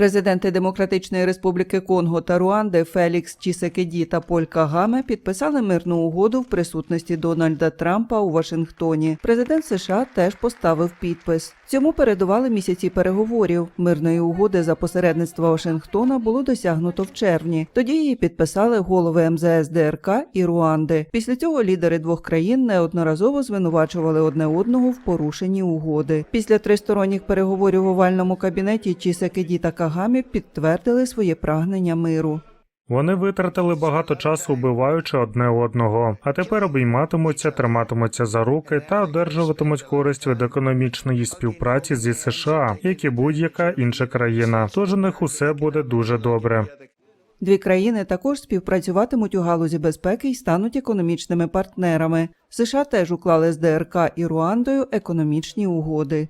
Президенти Демократичної Республіки Конго та Руанди Фелікс Чісекеді та Поль Кагаме підписали мирну угоду в присутності Дональда Трампа у Вашингтоні. Президент США теж поставив підпис. Цьому передували місяці переговорів. Мирної угоди за посередництва Вашингтона було досягнуто в червні. Тоді її підписали голови МЗС ДРК і Руанди. Після цього лідери двох країн неодноразово звинувачували одне одного в порушенні угоди. Після тристоронніх переговорів в овальному кабінеті Чісекеді та Кагамі підтвердили своє прагнення миру. Вони витратили багато часу, убиваючи одне одного, а тепер обійматимуться, триматимуться за руки та одержуватимуть користь від економічної співпраці зі США, як і будь-яка інша країна. Тож у них усе буде дуже добре. Дві країни також співпрацюватимуть у галузі безпеки і стануть економічними партнерами. США теж уклали з ДРК і Руандою економічні угоди.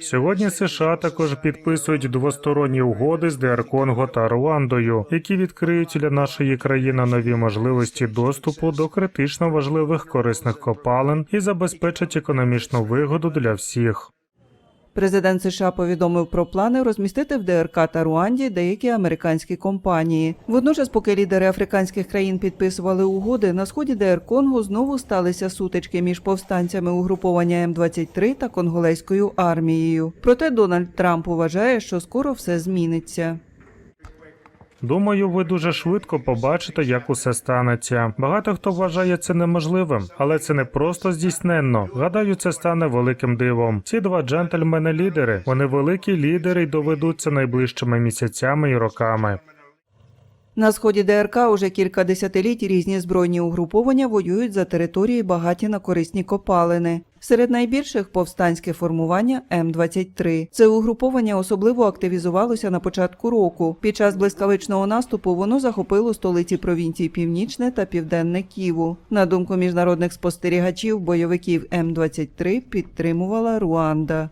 Сьогодні США також підписують двосторонні угоди з ДР Конго та Руандою, які відкриють для нашої країни нові можливості доступу до критично важливих корисних копалин і забезпечать економічну вигоду для всіх. Президент США повідомив про плани розмістити в ДРК та Руанді деякі американські компанії. Водночас, поки лідери африканських країн підписували угоди, на сході ДР Конго знову сталися сутички між повстанцями угруповання М-23 та конголезькою армією. Проте Дональд Трамп вважає, що скоро все зміниться. Думаю, ви дуже швидко побачите, як усе станеться. Багато хто вважає це неможливим, але це не просто здійсненно. Гадаю, це стане великим дивом. Ці два джентльмени-лідери, вони великі лідери й доведуться найближчими місяцями і роками. На сході ДРК уже кілька десятиліть різні збройні угруповання воюють за території багаті на корисні копалини. Серед найбільших повстанське формування М-23. Це угруповання особливо активізувалося на початку року. Під час блискавичного наступу воно захопило столиці провінцій Північне та Південне Ківу. На думку міжнародних спостерігачів, бойовиків М-23 підтримувала Руанда.